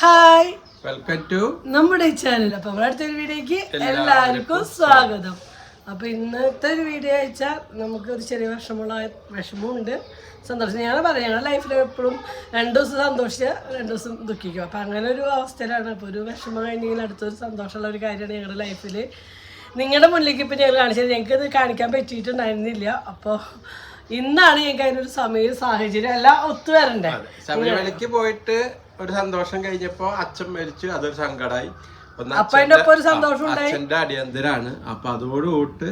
Hi welcome to നമ്മുടെ channel അപ്പൊ നമ്മുടെ അടുത്തൊരു വീഡിയോക്ക് എല്ലാവർക്കും സ്വാഗതം. അപ്പൊ ഇന്നത്തെ ഒരു വീഡിയോ വെച്ചാൽ നമുക്ക് ഒരു ചെറിയ വിഷമമുള്ള വിഷമമുണ്ട്. സന്തോഷം. ഞാൻ പറയാം ഞങ്ങളുടെ ലൈഫിൽ എപ്പോഴും രണ്ട് ദിവസം സന്തോഷിച്ച രണ്ട് ദിവസം ദുഃഖിക്കും. അപ്പൊ അങ്ങനെ ഒരു അവസ്ഥയിലാണ്. അപ്പൊ ഒരു വിഷമം കഴിഞ്ഞെങ്കിൽ അടുത്തൊരു സന്തോഷമുള്ള ഒരു കാര്യമാണ് ഞങ്ങളുടെ ലൈഫിൽ നിങ്ങളുടെ മുന്നിലേക്ക് ഇപ്പം ഞങ്ങൾ കാണിച്ചത്. ഞങ്ങൾക്ക് ഇത് കാണിക്കാൻ പറ്റിയിട്ടുണ്ടായിരുന്നില്ല. അപ്പോൾ ഇന്നാണ് ഞങ്ങൾക്ക് അതിനൊരു സമയം സാഹചര്യം. എല്ലാം ഒത്തുവരണ്ടേ? ശബരിമലയ്ക്ക് പോയിട്ട് ഒരു സന്തോഷം കഴിഞ്ഞപ്പോ അച്ഛൻ മരിച്ചു. അതൊരു സങ്കടമായി അച്ഛന്റെ- അടിയന്തരാണ്. അപ്പൊ അതോടുകൂട്ട്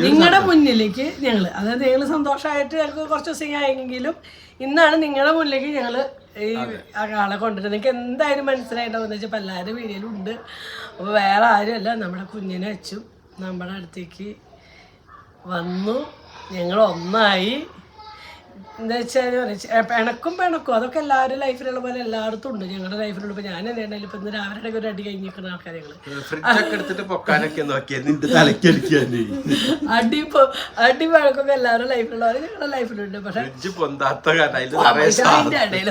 നിങ്ങളുടെ മുന്നിലേക്ക് ഞങ്ങൾ അതായത് ഞങ്ങൾ സന്തോഷമായിട്ട് ഞങ്ങൾക്ക് കുറച്ച് ദിവസം ആയെങ്കിലും ഇന്നാണ് നിങ്ങളുടെ മുന്നിലേക്ക് ഞങ്ങൾ ഈ ആളെ കൊണ്ടുവരുന്നത്. നിങ്ങൾക്ക് എന്തായാലും മനസ്സിലായിട്ടുണ്ടാവും എന്ന് വെച്ചാൽ എല്ലാവരും വീഡിയോയിലും ഉണ്ട് അപ്പോൾ വേറെ ആരുമല്ല. നമ്മുടെ കുഞ്ഞിനെ വെച്ചു നമ്മുടെ അടുത്തേക്ക് വന്നു. ഞങ്ങൾ ഒന്നായി. എന്താ വെച്ചാൽ പിണക്കും പിണക്കും അതൊക്കെ എല്ലാവരും ലൈഫിലുള്ള പോലെ എല്ലായിടത്തും ഉണ്ട്. ഞങ്ങളുടെ ലൈഫിലുള്ള ഇപ്പോൾ ഞാൻ എന്തായാലും ഇപ്പം ഇന്ന് രാവിലെ ഇടയ്ക്ക് ഒരു അടി കഴിഞ്ഞിരിക്കുന്ന ആൾക്കാർ ഞങ്ങൾ അടി അടി പഴക്കൊക്കെ എല്ലാവരുടെ പോലെ ഞങ്ങളുടെ ലൈഫിലുണ്ട്. പക്ഷെ ഇടയിൽ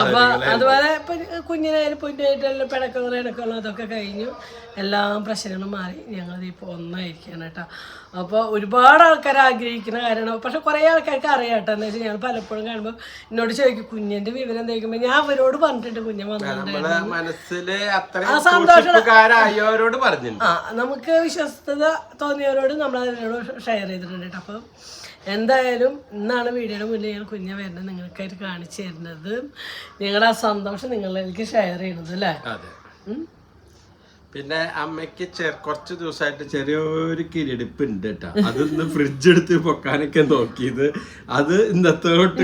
അപ്പൊ അതുപോലെ ഇപ്പൊ കുഞ്ഞിനായാലും പൊന്നായിട്ടുള്ള പിണക്കങ്ങൾ ഇണക്കങ്ങളും അതൊക്കെ കഴിഞ്ഞു. എല്ലാ പ്രശ്നങ്ങളും മാറി. ഞങ്ങൾ ഇപ്പോൾ ഒന്നായിരിക്കുകയാണ് കേട്ടോ. അപ്പോൾ ഒരുപാട് ആൾക്കാർ ആഗ്രഹിക്കുന്ന കാര്യമാണ്. പക്ഷെ കുറേ ആൾക്കാർക്ക് അറിയാം കേട്ടോ എന്ന് വെച്ചാൽ ഞാൻ പലപ്പോഴും കാണുമ്പോൾ എന്നോട് ചോദിക്കും കുഞ്ഞിന്റെ വിവരം എന്തായിരിക്കുമ്പോൾ ഞാൻ അവരോട് പറഞ്ഞിട്ടുണ്ട് കുഞ്ഞൻ വന്നിട്ടുണ്ട് ആ നമുക്ക് വിശ്വസ്തത തോന്നിയവരോട് നമ്മൾ അതിനോട് ഷെയർ ചെയ്തിട്ടുണ്ട് കേട്ടോ. അപ്പം എന്തായാലും ഇന്നാണ് വീഡിയോയുടെ മുന്നിൽ ഞങ്ങൾ കുഞ്ഞെ വരുന്നത് നിങ്ങൾക്കായിട്ട് കാണിച്ചു തരുന്നത്. നിങ്ങളുടെ ആ സന്തോഷം നിങ്ങളിലേക്ക് ഷെയർ ചെയ്യുന്നത് അല്ലേ? പിന്നെ അമ്മയ്ക്ക് കുറച്ച് ദിവസമായിട്ട് ചെറിയൊരു കിരിടിപ്പ് ഉണ്ട് കേട്ടോ അതൊന്ന് ഫ്രിഡ്ജ് എടുത്ത് പൊക്കാനൊക്കെ നോക്കിയത്. അത് ഇന്നത്തോട്ട്.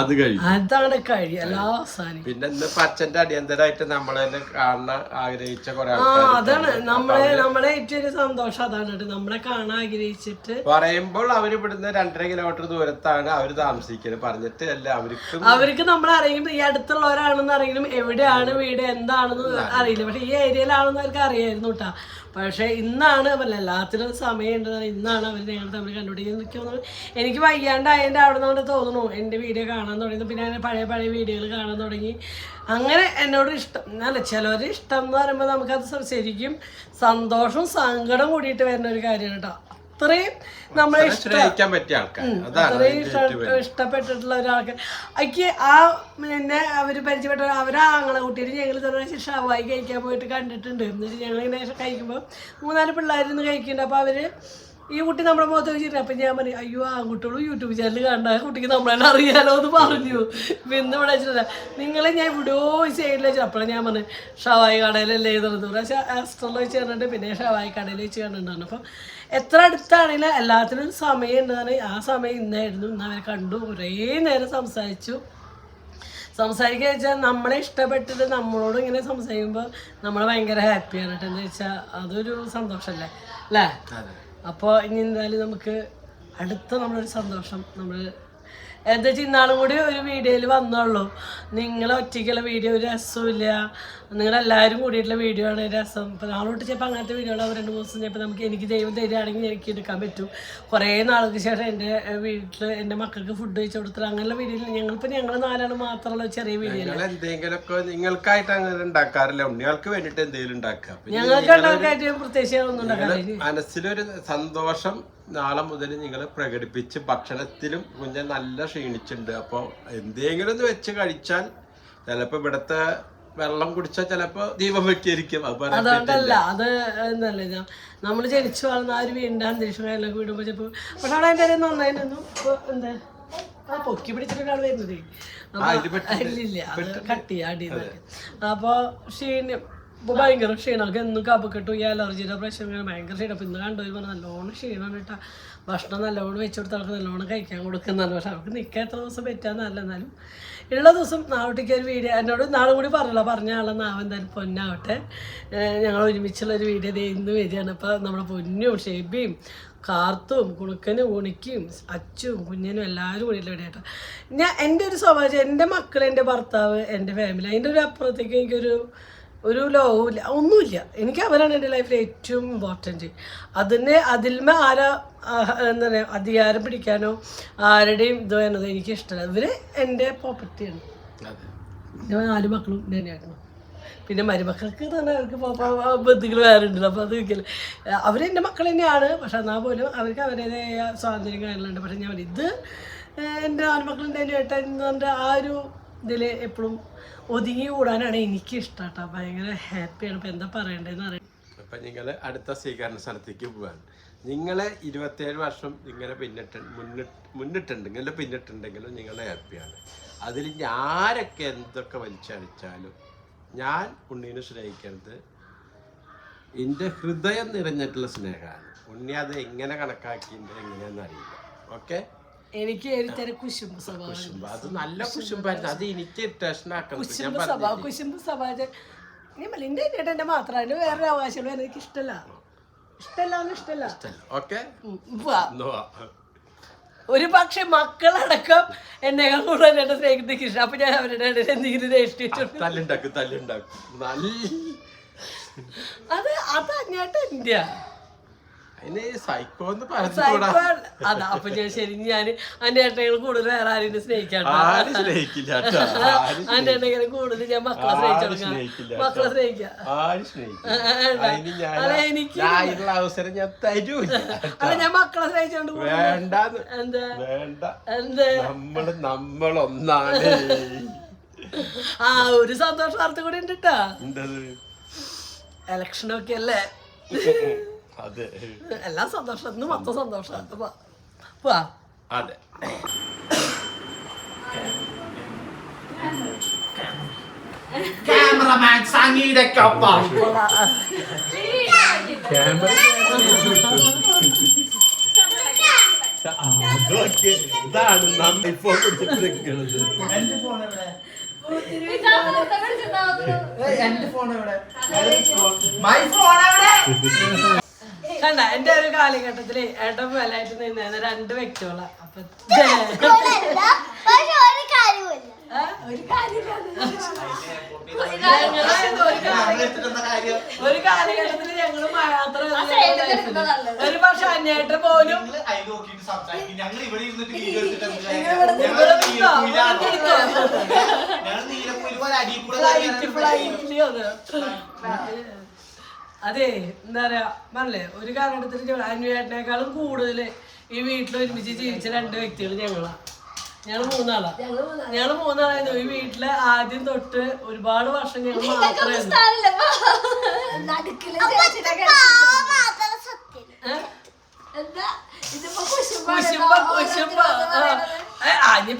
അത് കഴിഞ്ഞു. പിന്നെ ഇന്ന് പച്ചന്റെ അടിയന്തരമായിട്ട് നമ്മളെ കാണാൻ ആഗ്രഹിച്ച കുറെ അതാണ്. നമ്മളെ നമ്മളെ ഏറ്റവും ഒരു സന്തോഷം അതാണ് നമ്മളെ കാണാൻ ആഗ്രഹിച്ചിട്ട് പറയുമ്പോൾ അവർ ഇവിടുന്ന് രണ്ടര കിലോമീറ്റർ ദൂരത്താണ് അവർ താമസിക്കുന്നത്. പറഞ്ഞിട്ട് അല്ല അവർക്ക് അവർക്ക് നമ്മൾ അറിയുമ്പോൾ ഈ അടുത്തുള്ളവരാണെന്ന് അറിയിലും എവിടെയാണ് വീട് എന്താണെന്ന് അറിയില്ല. പക്ഷെ ഈ ഏരിയയിലാണെന്ന് അവർക്ക് അറിയായിരുന്നു കേട്ടാ പക്ഷേ ഇന്നാണ് പറഞ്ഞ എല്ലാത്തിനും സമയമുണ്ട്. ഇന്നാണ് അവർ ഞങ്ങൾ തമ്മിൽ കണ്ടുപിടിക്കുന്നത് എനിക്ക് തോന്നുന്നു എനിക്ക് വയ്യാണ്ടായതിന്റെ അവിടെ നിന്ന് തോന്നുന്നു. എന്റെ വീഡിയോ കാണാൻ തുടങ്ങി. പിന്നെ അങ്ങനെ പഴയ പഴയ വീഡിയോകൾ കാണാൻ തുടങ്ങി. അങ്ങനെ എന്നോട് ഇഷ്ടം അല്ല ചിലവർ ഇഷ്ടം എന്ന് പറയുമ്പോൾ നമുക്കത് ശരിക്കും സന്തോഷവും സങ്കടം കൂടിയിട്ട് വരുന്ന ഒരു കാര്യമാണ് കേട്ടോ അത്രയും നമ്മളെ ഇഷ്ടം സ്നേഹിക്കാൻ പറ്റിയ ആൾക്കാർ അതാണ് അത്രയും ഇഷ്ട- ഇഷ്ടപ്പെട്ടിട്ടുള്ള ഒരാൾക്ക്. എനിക്ക് ആ എന്നെ അവർ പരിചയപ്പെട്ട അവരാ ആങ്ങളെ കൂട്ടിയിട്ട് ഞങ്ങൾ തന്നെ ഷവായി കഴിക്കാൻ പോയിട്ട് കണ്ടിട്ടുണ്ട്. എന്നിട്ട് ഞങ്ങൾ ഇങ്ങനെ കഴിക്കുമ്പോൾ മൂന്നാൽ പിള്ളേരിന്ന് കഴിക്കുന്നുണ്ട്. അപ്പോൾ അവർ ഈ കുട്ടി നമ്മുടെ മുഖത്ത് വെച്ചിട്ട് അപ്പം ഞാൻ പറയും അയ്യോ ആൺകുട്ടികളും യൂട്യൂബ് ചാനൽ കണ്ട കുട്ടിക്ക് നമ്മളെ അറിയാലോ എന്ന് പറഞ്ഞു. പിന്നെ ഇന്ന് ഇവിടെ വെച്ചിട്ടില്ല നിങ്ങളെ ഞാൻ ഇവിടെയോ സൈഡിൽ വെച്ചു അപ്പോഴാണ് ഞാൻ പറഞ്ഞു ഷവായി കടയിലല്ലേ? എഴുതുന്നത് പക്ഷേ ആസ്റ്ററിൽ വെച്ച് കണ്ടിട്ട് പിന്നെ ഷവായി കടയിൽ വെച്ച് കണ്ടിട്ടുണ്ടായിരുന്നു. അപ്പം എത്ര അടുത്താണെങ്കിലും എല്ലാത്തിനും സമയം ഉണ്ടാണ് ആ സമയം ഇന്നായിരുന്നു. ഇന്ന് അവരെ കണ്ടു. കുറേ നേരം സംസാരിച്ചു. സംസാരിക്കുക വെച്ചാൽ നമ്മളെ ഇഷ്ടപ്പെട്ടിട്ട് നമ്മളോട് ഇങ്ങനെ സംസാരിക്കുമ്പോൾ നമ്മൾ ഭയങ്കര ഹാപ്പിയാണ് കേട്ടോ. എന്ന് വെച്ചാൽ അതൊരു സന്തോഷമല്ലേ അല്ലേ? അപ്പോൾ ഇനി എന്തായാലും നമുക്ക് അടുത്ത നമ്മളൊരു സന്തോഷം നമ്മൾ എന്താ വെച്ചാൽ ഇന്നാളും കൂടി ഒരു വീഡിയോയിൽ വന്നുള്ളൂ നിങ്ങൾ ഒറ്റയ്ക്കുള്ള വീഡിയോ ഒരു രസമില്ല നിങ്ങളെല്ലാവരും കൂടിയിട്ടുള്ള വീഡിയോ ആണ് രസം. ഇപ്പം നാളോട്ട് ചിലപ്പോൾ അങ്ങനത്തെ വീഡിയോകൾ രണ്ട് മൂന്ന് ദിവസം ചിലപ്പോൾ നമുക്ക് എനിക്ക് ദൈവം തരികയാണെങ്കിൽ എനിക്ക് എടുക്കാൻ പറ്റും. കുറേ നാൾക്ക് ശേഷം എന്റെ വീട്ടിൽ എന്റെ മക്കൾക്ക് ഫുഡ് കഴിച്ചു കൊടുത്തിട്ട് അങ്ങനെയുള്ള വീഡിയോയിൽ ഞങ്ങളിപ്പോൾ ഞങ്ങൾ നാലാണ് മാത്രമുള്ള ചെറിയ വീഡിയോ എന്തെങ്കിലുമൊക്കെ നിങ്ങൾക്കായിട്ട് അങ്ങനെ ഉണ്ടാക്കാറില്ല. ഉണ്ണികൾക്ക് വേണ്ടിയിട്ട് എന്തെങ്കിലും ഉണ്ടാക്കുക. അപ്പൊ ഞങ്ങൾക്ക് ഉണ്ടാക്കായിട്ട് പ്രത്യേകിച്ച് ഒന്നും ഉണ്ടാക്കാറില്ല. മനസ്സിലൊരു സന്തോഷം നാളെ മുതൽ നിങ്ങൾ പ്രകടിപ്പിച്ച് ഭക്ഷണത്തിലും കുഞ്ഞ നല്ല ക്ഷീണിച്ചിട്ടുണ്ട്. അപ്പോൾ എന്തെങ്കിലും ഒന്ന് വെച്ച് കഴിച്ചാൽ ചിലപ്പോൾ ഇവിടുത്തെ വെള്ളം കുടിച്ചാൽ ചിലപ്പോൾ ദീപം വെക്കിയിരിക്കും അതുകൊണ്ടല്ല അത് എന്നല്ല നമ്മൾ ജനിച്ചു വളർന്ന ആ ഒരു വീടിന്റെ അന്തരീക്ഷം കാര്യങ്ങളൊക്കെ വിടുമ്പോൾ ചിലപ്പോൾ പക്ഷെ അവിടെ അതിന്റെ ഇടയിൽ നന്നായി നിന്നു. ഇപ്പോൾ എന്താ? ആ പൊക്കി പിടിച്ചിട്ടാണ് വരുന്നത്. അപ്പോൾ ഇല്ല അത് കട്ടി അടി അപ്പോൾ ക്ഷീണം ഇപ്പോൾ ഭയങ്കര ക്ഷീണമൊക്കെ എന്നും കപക്കെട്ടു ഈ അലർജിയുടെ പ്രശ്നം ഇങ്ങനെ ഭയങ്കര ക്ഷീണം. അപ്പം ഇന്ന് കണ്ടു പറഞ്ഞു നല്ലോണം ക്ഷീണമാണ് കേട്ടോ ഭക്ഷണം നല്ലോണം വെച്ച് കൊടുത്ത് നല്ലോണം കഴിക്കാൻ കൊടുക്കുന്നതാണ് പക്ഷെ അവൾക്ക് നിൽക്കാൻ എത്ര ദിവസം പറ്റാന്നല്ല എന്നാലും ഉള്ള ദിവസം നാവട്ടിക്ക് ഒരു വീഡിയോ എന്നോട് നാളെ കൂടി പറഞ്ഞല്ലോ. പറഞ്ഞ ആളെ നാവ് എന്തായാലും പൊന്നാവട്ടെ. ഞങ്ങൾ ഒരുമിച്ചുള്ള ഒരു വീഡിയോ ഇന്ന് വരികയാണ്. അപ്പോൾ നമ്മുടെ പൊന്നും ഷെബിയും കാർത്തും കുണുക്കനും ഉണിക്കും അച്ചും കുഞ്ഞനും എല്ലാവരും കൂടി ഇവിടെ കേട്ടോ ഞാൻ എന്റെ ഒരു സ്വഭാവം എന്റെ മക്കൾ എന്റെ ഭർത്താവ് എന്റെ ഫാമിലി അതിന്റെ ഒരു അപ്പുറത്തേക്ക് എനിക്കൊരു ഒരു ലോകമില്ല ഒന്നുമില്ല. എനിക്ക് അവരാണ് എന്റെ ലൈഫിൽ ഏറ്റവും ഇമ്പോർട്ടന്റ് അതിനെ അതിൽമേ ആരാ എന്താ പറയുക അധികാരം പിടിക്കാനോ ആരുടെയും ഇത് വേണത് എനിക്ക് ഇഷ്ടമല്ല ഇവർ എന്റെ പ്രോപ്പർട്ടിയാണ് എന്റെ നാല് മക്കളും തന്നെയായിരുന്നു. പിന്നെ മരുമക്കൾക്ക് തന്നെ അവർക്ക് ബന്ധുക്കൾ വേറെ ഉണ്ടല്ലോ. അപ്പോൾ അത് ഒരിക്കലും അവർ എന്റെ മക്കൾ തന്നെയാണ്. പക്ഷെ എന്നാൽ പോലും അവർക്ക് അവരുടേതായ സ്വാതന്ത്ര്യം കാര്യങ്ങളുണ്ട്. പക്ഷെ ഞാൻ ഇത് എന്റെ നാല് മക്കളുടെ എന്റെ ഏട്ടൻ എന്ന് പറഞ്ഞ ആ ഒരു ഇതിൽ എപ്പോഴും ഒതുങ്ങി കൂടാനാണ് എനിക്ക് ഇഷ്ടം കേട്ടോ ഭയങ്കര ഹാപ്പിയാണ്. ഇപ്പം എന്താ പറയണ്ടതെന്ന് അറിയാം അപ്പം നിങ്ങൾ അടുത്ത സ്വീകരണ സ്ഥലത്തേക്ക് പോവാൻ നിങ്ങൾ ഇരുപത്തേഴ് വർഷം നിങ്ങളെ പിന്നിട്ട് മുന്നിട്ട് മുന്നിട്ടുണ്ടെങ്കിലും പിന്നിട്ടുണ്ടെങ്കിലും നിങ്ങൾ ഹാപ്പിയാണ്. അതിൽ ഞാനൊക്കെ എന്തൊക്കെ വലിച്ചടിച്ചാലും ഞാൻ ഉണ്ണീനെ സ്നേഹിക്കുന്നത് എന്റെ ഹൃദയം നിറഞ്ഞിട്ടുള്ള സ്നേഹമാണ്. ഉണ്ണി അത് എങ്ങനെ കണക്കാക്കിയിട്ട് എങ്ങനെയാണെന്ന് അറിയില്ല. ഓക്കെ? എനിക്ക് ഒരു തരം കുശുമ്പ്. സ്വഭാവം അത് നല്ല കുശുമ്പായിരുന്നു അത് എനിക്ക് കുശുമ്പ് സ്വഭാവം കുശുമ്പ് സ്വഭാവം. നീ മലിന്റെ എന്റെ മാത്രം. അതിന് വേറൊരു അവകാശം എനിക്ക് ഇഷ്ടമല്ല ഇഷ്ടമല്ല ഇഷ്ടമല്ല ഓക്കെ. ഒരു പക്ഷെ മക്കളടക്കം എന്നെ കൂടുതൽ എന്നെ സ്നേഹിക്കുന്ന ഇഷ്ടം. അപ്പൊ ഞാൻ അവരുടെ ഇടയിൽ എന്തെങ്കിലും നല്ല അത് അത് അങ്ങോട്ട് ഇന്ത്യ അതിന് സൈക്കോ എന്ന് പറഞ്ഞുകൂടാ അതാ അപ്പൊ ഞാൻ ശരി. ഞാൻ അന്റെ ഏട്ടനെ കൂടുതൽ വേറെ ആരും സ്നേഹിക്കില്ല കേട്ടോ. ആരും അതിന്റെ ഏട്ടകളെ കൂടുതൽ ഞാൻ മക്കളെ സ്നേഹിച്ചു മക്കളെ സ്നേഹിക്കാം. ആരും സ്നേഹിക്കില്ല. ആ, അതിന് ഞാൻ അല്ല, എനിക്ക് ഞാൻ അവസരം ഞാൻ തരൂല അല്ല ഞാൻ മക്കളെ സ്നേഹിച്ചോണ്ട് വേണ്ട വേണ്ട. എന്താ? നമ്മൾ നമ്മളൊന്നാണ്. ആ ഒരു സന്തോഷ വാർത്ത കൂടി ഉണ്ട് കേട്ടാ ഇലക്ഷനൊക്കെ അല്ലേ? എല്ലാം സന്തോഷം ഇന്ന് മൊത്തം സന്തോഷം പോവാ അതെ ക്യാമറമാൻ സംഗീതക്കൊപ്പം ക്യാമറ അതൊക്കെ ഇതാണ് നമ്മൾ ഇപ്പൊ പിടിച്ചിട്ട് നിൽക്കുന്നത് എന്റെ ഫോൺ എവിടെ എന്റെ ഫോൺ എവിടെ? മൈ ഫോൺ എവിടെ? കണ്ട എന്റെ ഒരു കാലഘട്ടത്തിൽ ഏട്ടൻ മേലായിട്ട് നിന്ന രണ്ട് വ്യക്തികളാ. അപ്പൊ ഒരു കാലഘട്ടത്തിൽ ഞങ്ങൾ മാത്രം ഒരു പക്ഷെ അന്യായിട്ട് പോലും ഫ്ലൈറ്റ് ഫ്ലൈറ്റിൽ. അതെ എന്താ പറയാ മനല്ലേ ഒരു കാലഘട്ടത്തിൽ അനുവേട്ടനേക്കാളും കൂടുതൽ ഈ വീട്ടിൽ ഒരുമിച്ച് ജീവിച്ച രണ്ട് വ്യക്തികൾ ഞങ്ങളാ. ഞങ്ങൾ മൂന്നാളാ. ഞങ്ങൾ മൂന്നാളായിരുന്നു. ഈ വീട്ടിലെ ആദ്യം തൊട്ട് ഒരുപാട് വർഷം ഞങ്ങൾ മാത്രമായിരുന്നു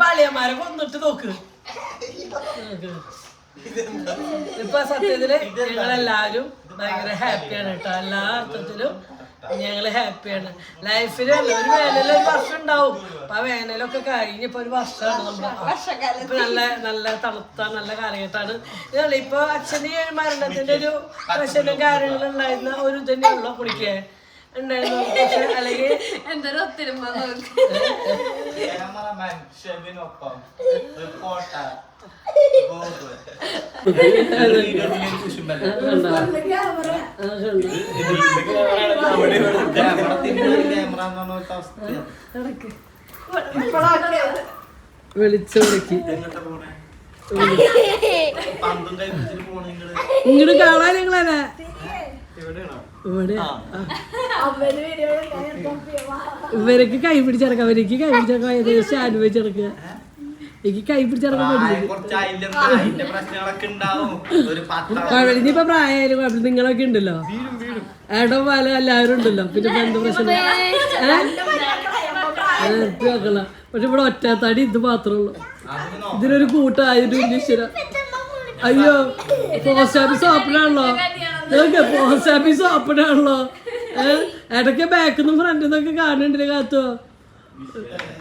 പള്ളിയന്മാരെ കൊന്നിട്ട് നോക്ക്. ഇപ്പൊ സത്യത്തിൽ ഞങ്ങളെല്ലാവരും ഭയങ്കര ഹാപ്പിയാണ് കേട്ടോ. എല്ലാ അർത്ഥത്തിലും ഞങ്ങൾ ഹാപ്പിയാണ് ലൈഫിൽ ഒരു വേനൽ ഒരു വർഷം ഉണ്ടാവും. അപ്പൊ ആ വേനലൊക്കെ കഴിഞ്ഞ് ഇപ്പൊ ഒരു വർഷമാണ് നമ്മൾ ഇപ്പൊ നല്ല നല്ല തണുത്ത നല്ല കാലഘട്ടമാണ്. ഇതല്ല ഇപ്പൊ അച്ഛന് മരണത്തിന്റെ ഒരു പ്രശ്നം കാര്യങ്ങളും ഉണ്ടായിരുന്ന ഒരു തന്നെയുള്ളൂ കുളിക്കേ? ഉണ്ടായിരുന്നു? പക്ഷെ അല്ലെങ്കിൽ എന്തൊരു ഒത്തിരി വിളിച്ചു വിളിക്ക് ഇങ്ങോട്ട് കാണാൻ ഞങ്ങളെ. ഇവരൊക്കെ കൈ പിടിച്ചടക്കാം അവർക്ക് കൈ പിടിച്ചടക്കാം ഏകദേശം അനുഭവിച്ചെടുക്കുക എനിക്ക് കൈ ഇനിയിപ്പോ പ്രായമായാലും കുഴപ്പമില്ല നിങ്ങളൊക്കെ ഉണ്ടല്ലോ? ഏടോ പാല എല്ലാവരും ഉണ്ടല്ലോ. പിന്നെ എന്ത് പ്രശ്നം? നിർത്തി പക്ഷെ ഇവിടെ ഒറ്റത്തടി ഇത് മാത്രമേ ഉള്ളൂ. ഇതിനൊരു ഈശ്വര അയ്യോ പോസ്റ്റ് ഓഫീസ് ഓപ്പൺ ആണല്ലോ. ഇതൊക്കെ പോസ്റ്റ് ഓഫീസ് ഓപ്പൺ ആണല്ലോ. ഏഹ് ഇടയ്ക്ക് ബാക്കിൽ നിന്നും ഫ്രണ്ടിൽ നിന്നൊക്കെ കാണുന്നുണ്ടല്ലേ കാത്തോ.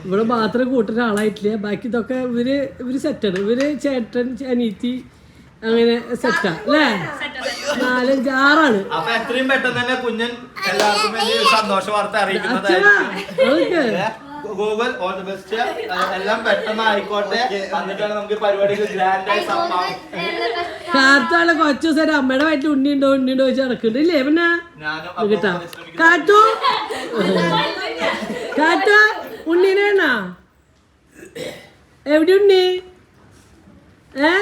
ഇവിടെ മാത്രം കൂട്ടുന്ന ആളായിട്ടില്ല ബാക്കി ഇതൊക്കെ ഇവർ ഇവർ സെറ്റാണ് ഇവർ ചേട്ടൻ അനീത്തി അങ്ങനെ സെറ്റാ അല്ലേ? നാലഞ്ച് ആറാണ് അപ്പൊ എത്രയും പെട്ടെന്ന് തന്നെ കുഞ്ഞൻ എല്ലാവർക്കും വേണ്ടി സന്തോഷ വാർത്ത അറിയിക്കുന്നതായിരിക്കും. Google all the best. എല്ലാം പെട്ടെന്ന് ആയിക്കോട്ടെ. എന്നിട്ടാണ് നമുക്ക് പരിപാടിക്ക് സംഭവം. കൊച്ചു ദിവസം അമ്മയുടെ വയറ്റിൽ ഉണ്ണിയുണ്ടോ ഉണ്ണിയുണ്ടോ വെച്ച് നടക്കുന്നുണ്ട്. ഇല്ലേ പിന്നെ? കാറ്റു കിട്ടാ. അപ്പോൾ വേണോ എവിടെ ഉണ്ണി ഏ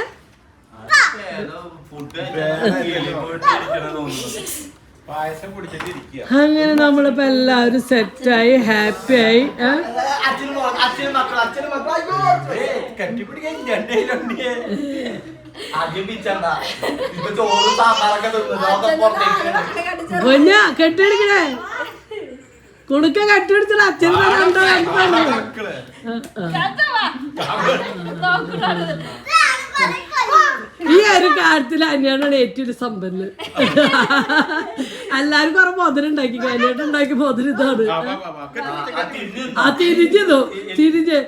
അങ്ങനെ നമ്മളിപ്പോ എല്ലാവരും സെറ്റായി ഹാപ്പിയായി അച്ഛനും മോ- കുടുക്ക കെട്ടിയെടുത്തിട്ട് അച്ഛൻ ഈ ഒരു കാര്യത്തിൽ അന്യാണ് ഏറ്റവും സമ്പന്ന്. എല്ലാരും കുറെ മുതൽ ഉണ്ടാക്കി കല്യാണം ഉണ്ടാക്കി മുതൽ ഇതാണ്. ആ തിരിഞ്ഞതോ തിരിഞ്ഞ്.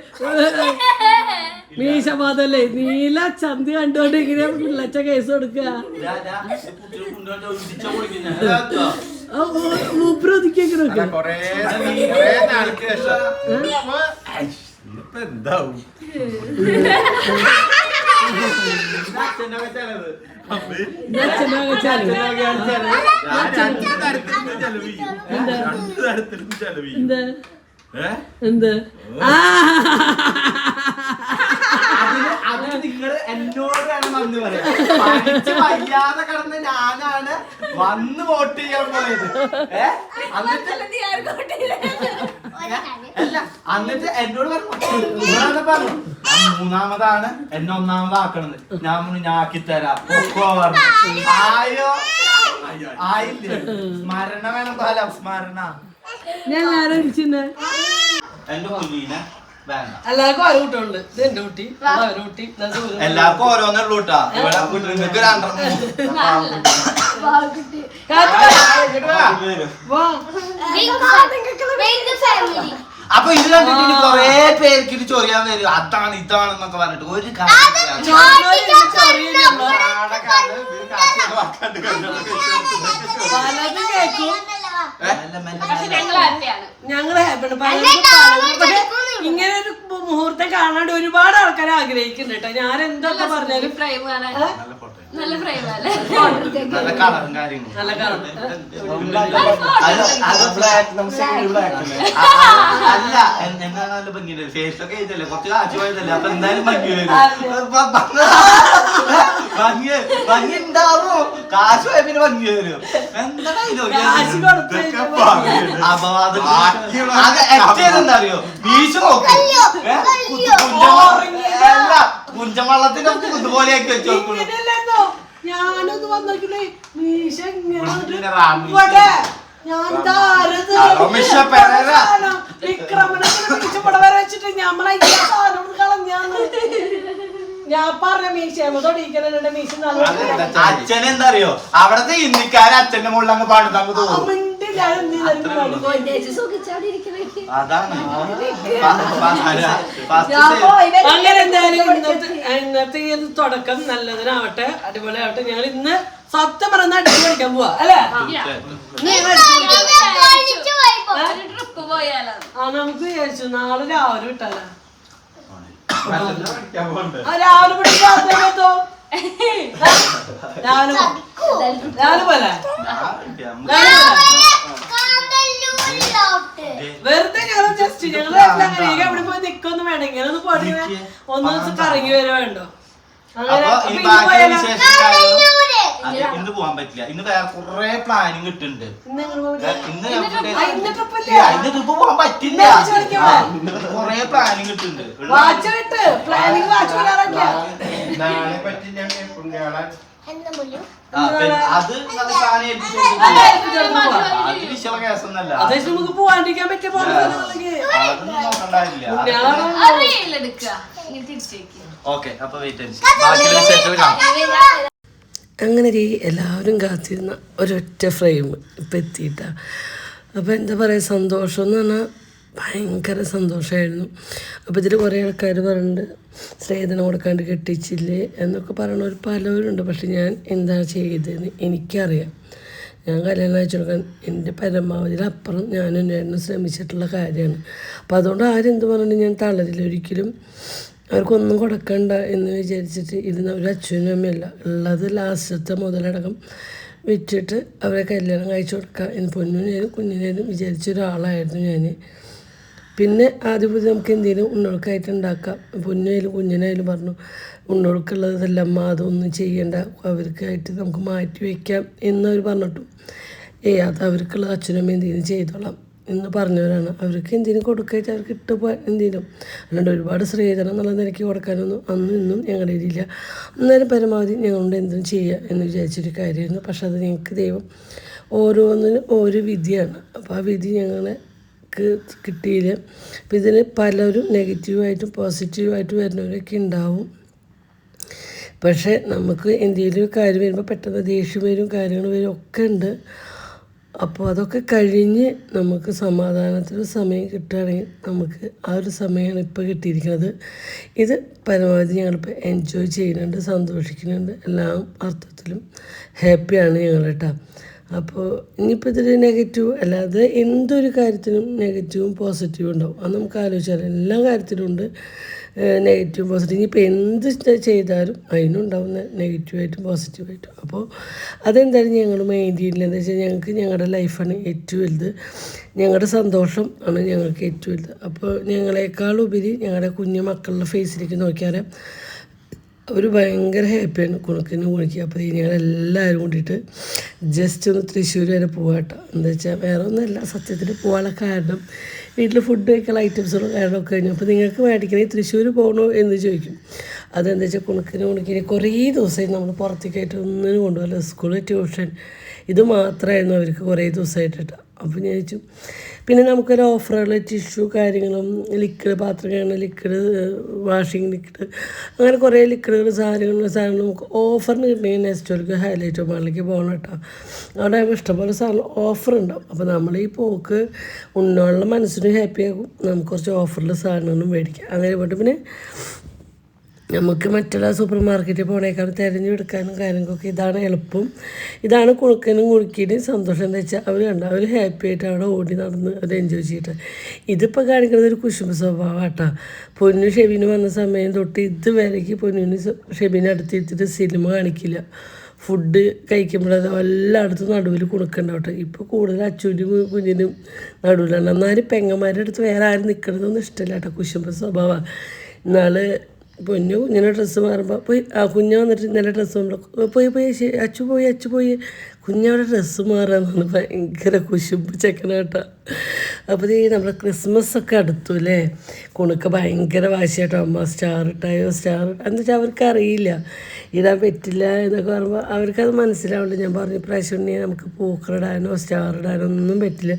മീശ മാതല്ലേ നീല ചന്തി കണ്ടുകൊണ്ട് ഇങ്ങനെ പിള്ളച്ച കേസ് കൊടുക്കുക. എന്താവും? അച്ഛനൊക്കെ ചെലവ് ഞാൻ രണ്ട് തരത്തിലും ചെലവ് ചെയ്യും രണ്ട് തരത്തിലും ചെലവ് ചെയ്യും എന്ത് ഏഹ് എന്ത് ആ അതിന് അതിന് നിങ്ങൾ എന്നോട് വേണം വന്ന് പറയാം പഠിച്ച് വയ്യാതെ കടന്ന് ഞാനാണ് വന്ന് വോട്ട് ചെയ്യാൻ പോയത്. ഏ? എന്നിട്ട് അല്ല എന്നിട്ട് എന്നോട് പറഞ്ഞു പറഞ്ഞു മൂന്നാമതാണ് എന്നെ ഒന്നാമതാക്കണത്. ഞാൻ ഞാൻ ആക്കി തരാം. പൊക്കോ പറഞ്ഞു. ആയോ? ആയില്ലേ? സ്മരണ വേണം സ്മരണ. ഞാൻ എന്റെ കുഞ്ഞീനെ എല്ലാവർക്കും ഓരോ കുട്ടികളുണ്ട് ഇത് എന്റെ കുട്ടി അത് അവരുടെ കുട്ടി ഇത് അത് ഒരു- എല്ലാവർക്കും ഓരോന്നുള്ളൂ കേട്ടാ ഇവിടെ വാ. അപ്പൊ ഇത് കണ്ടിട്ട് ഇനി കൊറേ പേർക്ക് ഇത് ചൊറിയാൻ വരും. അതാണ് ഇതാണെന്നൊക്കെ പറഞ്ഞിട്ട് ഒരു ഞങ്ങൾ ഇങ്ങനെ ഒരു മുഹൂർത്തം കാണാണ്ട് ഒരുപാട് ആൾക്കാർ ആഗ്രഹിക്കുന്നുണ്ട് കേട്ടോ. ഞാൻ എന്തൊക്കെ പറഞ്ഞാലും നല്ല ഫ്രെയിമല്ലേ നല്ല കളറും കാര്യങ്ങളും. നല്ല അത് shade black അല്ലേ? ആ, ആ, അല്ല എൻ- എന്നാ നല്ല ഭംഗിയുണ്ട്. ഫേസ് ഒക്കെ ചെയ്തല്ലേ കുറച്ച് കാച്ചു പോയതല്ലേ? അപ്പൊ എന്തായാലും ഭംഗി വരും. ഭ- ഭ- ഭംഗി ഭംഗി ഉണ്ടാവും. കാശ് പോയ പിന്നെ ഭംഗി വരും. എന്താ കാശ് കൊടുത്ത് അപവാദം ബാക്കിയുള്ള അത് എച്ചേതെന്താ അറിയോ? വീശു നോക്ക്. ഏ? കുത്ത് കുഞ്ചം- അല്ല കുഞ്ചം വെള്ളത്തിന്റെ ഇതുപോലെയാക്കി വെച്ചു ഞാനൊന്ന് വന്നിട്ടില്ലേ മീശ. ഇവിടെ. ഞാൻ വിക്രമനെ ഇവിടെ വരെ വെച്ചിട്ട് ഞമ്മളെ കളഞ്ഞാന്ന്. ഞാൻ പറഞ്ഞ മീശ തൊടിക്കണ മീശ അച്ഛൻ എന്താ അറിയോ അവിടത്തെ ഇന്ത്യക്കാരൻ അച്ഛന്റെ മുകളിൽ അങ്ങ് പാടുന്ന തോന്നും. അതാണ്. അങ്ങനെ എന്തായാലും ഇന്നത്തെ ഇന്നത്തെ ഈ തുടക്കം നല്ലതിനാവട്ടെ. അടിപൊളി ആവട്ടെ ഞങ്ങൾ ഇന്ന് സത്യം പറഞ്ഞ അടിച്ചു പഠിക്കാൻ പോവാ അല്ലേ? ആ. നമുക്ക് വിചാരിച്ചു. നാളെ രാവിലെ വിട്ടാലോ? പഠിക്കാൻ പോകണ്ടേ ആ രാവിലെ പിടിക്കാത്തോ രാവിലെ. രാവിലെ പോലെ വെറുതെ ഞങ്ങൾ ജസ്റ്റ് ഞങ്ങൾ അവിടെ പോയി നിക്കൊന്നും വേണ്ട. ഇങ്ങനെ ഒന്ന് പോയി ഒന്ന് ദിവസം കറങ്ങി വരെ വേണ്ടോ? അങ്ങനെ. ഇന്ന് അത് പോകാൻ പറ്റില്ല. ഇന്ന് വേറെ കുറെ പ്ലാനിങ് കിട്ടുന്നുണ്ട്. ഇന്ന് ഇന്ന് ട്രിപ്പ് പോവാൻ പറ്റില്ല. കുറെ പ്ലാനിങ് കിട്ടുന്നുണ്ട്. നാളെ പറ്റില്ല അത് നമുക്ക് പോവാണ്ടിരിക്കാൻ പറ്റിയ ഓക്കെ അപ്പൊ വെയിറ്റ് ബാക്കിയുള്ള അങ്ങനെ ഈ എല്ലാവരും കാത്തിരുന്ന ഒരൊറ്റ ഫ്രെയിം ഇപ്പം എത്തിയിട്ട. അപ്പോൾ എന്താ പറയുക സന്തോഷം എന്ന് പറഞ്ഞാൽ ഭയങ്കര സന്തോഷമായിരുന്നു അപ്പോൾ ഇതിൽ കുറേ ആൾക്കാർ പറയുന്നുണ്ട് സ്ത്രീധനം കൊടുക്കാണ്ട് കെട്ടിച്ചില്ലേ എന്നൊക്കെ പറയണവർ പലവരുണ്ട്. പക്ഷെ ഞാൻ എന്താ ചെയ്തതെന്ന് എനിക്കറിയാം. ഞാൻ കല്യാണം അയച്ചു കൊടുക്കാൻ എന്റെ പരമാവധിയിലപ്പുറം ഞാൻ എന്നെ ശ്രമിച്ചിട്ടുള്ള കാര്യമാണ്. അപ്പോൾ അതുകൊണ്ട് ആരെന്ത് പറഞ്ഞിട്ട് ഞാൻ തളരില്ല. ഒരിക്കലും അവർക്കൊന്നും കൊടുക്കണ്ട എന്ന് വിചാരിച്ചിട്ട് ഇരുന്ന ഒരു അച്ഛനും അമ്മയല്ല ഉള്ളത് ലാസ്റ്റത്തെ മുതലടക്കം വിറ്റിട്ട് അവരെ കല്യാണം കഴിച്ചു കൊടുക്കുക എന്ന് പൊന്നിനേനും കുഞ്ഞിനേനും വിചാരിച്ച ഒരാളായിരുന്നു ഞാൻ പിന്നെ ആദ്യം പുതിയ നമുക്ക് എന്തെങ്കിലും ഉണ്ണൊഴുക്കായിട്ട് ഉണ്ടാക്കാം. പൊന്നായാലും കുഞ്ഞിനായാലും പറഞ്ഞു ഉണ്ണൊഴുക്കുള്ളതല്ല അമ്മ അതൊന്നും ചെയ്യണ്ട. അവർക്കായിട്ട് നമുക്ക് മാറ്റി വയ്ക്കാം എന്നവർ പറഞ്ഞിട്ടു ഏ അത് അവർക്കുള്ളത് അച്ഛനമ്മ എന്തെങ്കിലും ചെയ്തോളാം. എന്ന് പറഞ്ഞവരാണ്. അവർക്ക് എന്തിനും കൊടുക്കുക അവർക്ക് ഇട്ട് പോ എന്തിനും അല്ലാണ്ട് ഒരുപാട് സ്ത്രീധനം എന്നുള്ള നിലയ്ക്ക് കൊടുക്കാനൊന്നും അന്നും ഇന്നും ഞങ്ങളുടെ ഇതില്ല അന്നേരം പരമാവധി ഞങ്ങളുടെ എന്തും ചെയ്യുക എന്ന് വിചാരിച്ചൊരു കാര്യമായിരുന്നു. പക്ഷെ അത് ഞങ്ങൾക്ക് ദൈവം ഓരോന്നിനും ഓരോ വിധിയാണ്. അപ്പോൾ ആ വിധി ഞങ്ങളെ കിട്ടിയില്ല. അപ്പം ഇതിന് പലരും നെഗറ്റീവായിട്ടും പോസിറ്റീവായിട്ടും വരുന്നവരൊക്കെ ഉണ്ടാവും. പക്ഷേ നമുക്ക് എന്തെങ്കിലും കാര്യം വരുമ്പോൾ പെട്ടെന്ന് ദേഷ്യം വരും കാര്യങ്ങൾ വരും ഒക്കെ ഉണ്ട്. അപ്പോൾ അതൊക്കെ കഴിഞ്ഞ് നമുക്ക് സമാധാനത്തിന് സമയം കിട്ടുകയാണെങ്കിൽ നമുക്ക് ആ ഒരു സമയമാണ് ഇപ്പോൾ കിട്ടിയിരിക്കുന്നത്. ഇത് പരമാവധി ഞങ്ങളിപ്പോൾ എൻജോയ് ചെയ്യുന്നുണ്ട് സന്തോഷിക്കുന്നുണ്ട്. എല്ലാ അർത്ഥത്തിലും ഹാപ്പിയാണ് ഞങ്ങൾ കേട്ടോ. അപ്പോൾ ഇനിയിപ്പോൾ ഇതിൽ നെഗറ്റീവ് അല്ലാതെ എന്തൊരു കാര്യത്തിനും നെഗറ്റീവും പോസിറ്റീവും ഉണ്ടാവും. അത് നമുക്ക് ആലോചിച്ചാൽ എല്ലാ കാര്യത്തിലും ഉണ്ട്. നെഗറ്റീവും പോസിറ്റീവ് ഇനിയിപ്പോൾ എന്ത് ചെയ്താലും അതിനുണ്ടാവുന്ന നെഗറ്റീവായിട്ടും പോസിറ്റീവായിട്ടും അപ്പോൾ അതെന്തായാലും ഞങ്ങൾ മൈൻഡ് ചെയ്യില്ല എന്താ വെച്ചാൽ ഞങ്ങൾക്ക് ഞങ്ങളുടെ ലൈഫാണ് ഏറ്റവും വലുത്. ഞങ്ങളുടെ സന്തോഷം ആണ് ഞങ്ങൾക്ക് ഏറ്റവും വലുത്. അപ്പോൾ ഞങ്ങളെക്കാളുപരി ഞങ്ങളുടെ കുഞ്ഞു മക്കളുടെ ഫേസിലേക്ക് നോക്കിയാൽ അവർ ഭയങ്കര ഹാപ്പിയാണ് കുണുക്കിനെ കുണിക്കുക അപ്പോൾ ഞങ്ങളെല്ലാവരും കൂടിയിട്ട് ജസ്റ്റ് ഒന്ന് തൃശ്ശൂർ വരെ പോകാട്ടോ എന്താ വെച്ചാൽ വേറെ ഒന്നുമല്ല സത്യത്തിൽ പോകാനുള്ള കാരണം വീട്ടിൽ ഫുഡ് കഴിക്കാനുള്ള ഐറ്റംസുകളും കാരണമൊക്കെ കഴിഞ്ഞു. അപ്പോൾ നിങ്ങൾക്ക് മേടിക്കണേ തൃശ്ശൂർ പോകണോ എന്ന് ചോദിക്കും. അതെന്താ വെച്ചാൽ കുണക്കിന് കുണിക്കിന് കുറേ ദിവസമായി നമ്മൾ പുറത്തേക്കായിട്ട് ഒന്നിനും കൊണ്ടുപോകില്ല സ്കൂൾ ട്യൂഷൻ ഇത് മാത്രമായിരുന്നു അവർക്ക് കുറേ ദിവസമായിട്ട് അപ്പോൾ ഞാൻ ചോദിച്ചു പിന്നെ നമുക്കൊരു ഓഫറുകൾ ടിഷ്യൂ കാര്യങ്ങളും ലിക്വിഡ് പാത്രം ലിക്വിഡ് വാഷിംഗ് ലിക്വിഡ് അങ്ങനെ കുറേ ലിക്വിഡുകൾ സാധനങ്ങൾ സാധനങ്ങൾ നമുക്ക് ഓഫറിന് കിട്ടണമെങ്കിൽ നെക്സ്റ്റ് ഹൈലൈറ്റ് മാളിലേക്ക് പോകണം കേട്ടോ. അവിടെ ഇഷ്ടംപോലെ സാധനം ഓഫർ ഉണ്ടാവും അപ്പോൾ നമ്മൾ ഈ പോക്ക് ഉണ്ണുള്ള മനസ്സിനും ഹാപ്പിയാകും നമുക്ക് കുറച്ച് ഓഫറിൽ സാധനങ്ങളും മേടിക്കാം. അങ്ങനെ പോയിട്ട് പിന്നെ നമുക്ക് മറ്റുള്ള സൂപ്പർ മാർക്കറ്റിൽ പോണേക്കാൾ തിരഞ്ഞെടുക്കാനും കാര്യങ്ങൾക്കൊക്കെ ഇതാണ് എളുപ്പം. ഇതാണ് കുണുക്കനും കുണുക്കിനും സന്തോഷം എന്താ വെച്ചാൽ അവർ കണ്ട അവർ ഹാപ്പി ആയിട്ട് അവിടെ ഓടി നടന്ന് അവർ എൻജോയ് ചെയ്തിട്ട് ഇതിപ്പോൾ കാണിക്കുന്നത് ഒരു കുശുമ്പ സ്വഭാവം കേട്ടോ പൊന്നു ഷെബിന് വന്ന സമയം തൊട്ട് ഇതുവരേക്ക് പൊന്നിന് ഷെബിനെ അടുത്തിരുത്തിട്ട് സിനിമ കാണിക്കില്ല. ഫുഡ് കഴിക്കുമ്പോഴത് എല്ലായിടത്തും നടുവിൽ കുണുക്കുണ്ടാവട്ടെ ഇപ്പോൾ കൂടുതൽ അച്ഛനും കുഞ്ഞിനും നടുവിലാണ്. എന്നാലും പെങ്ങന്മാരുടെ അടുത്ത് വേറെ ആരും നിൽക്കണതൊന്നും ഇഷ്ടമില്ല കേട്ടോ കുശുമ്പ സ്വഭാവമാണ് ഇന്നാൾ പൊന്നു കുഞ്ഞിനെ ഡ്രസ്സ് മാറുമ്പോൾ പോയി ആ കുഞ്ഞ് വന്നിട്ട് ഇന്നലെ ഡ്രസ്സ് മാറുമ്പോൾ പോയി പോയി അച്ചു പോയി അച്ചു പോയി. കുഞ്ഞവിടെ ഡ്രസ്സ് മാറാന്നാണ് ഭയങ്കര കുശുമ്പ് ചെക്കന കേട്ടോ. അപ്പോൾ ഈ നമ്മുടെ ക്രിസ്മസ് ഒക്കെ അടുത്തു അല്ലേ കുണുക്ക് ഭയങ്കര വാശിയാട്ടോ. അമ്മ സ്റ്റാർ ഇട്ടായോ? സ്റ്റാർ എന്ന് വെച്ചാൽ അവർക്ക് അറിയില്ല ഇടാൻ പറ്റില്ല എന്നൊക്കെ പറയുമ്പോൾ അവർക്കത് മനസ്സിലാവില്ല. ഞാൻ പറഞ്ഞു പ്രാവശ്യം ഉണ്ടെങ്കിൽ നമുക്ക് പൂക്കളിടാനോ സ്റ്റാർ ഇടാനോ ഒന്നും പറ്റില്ല.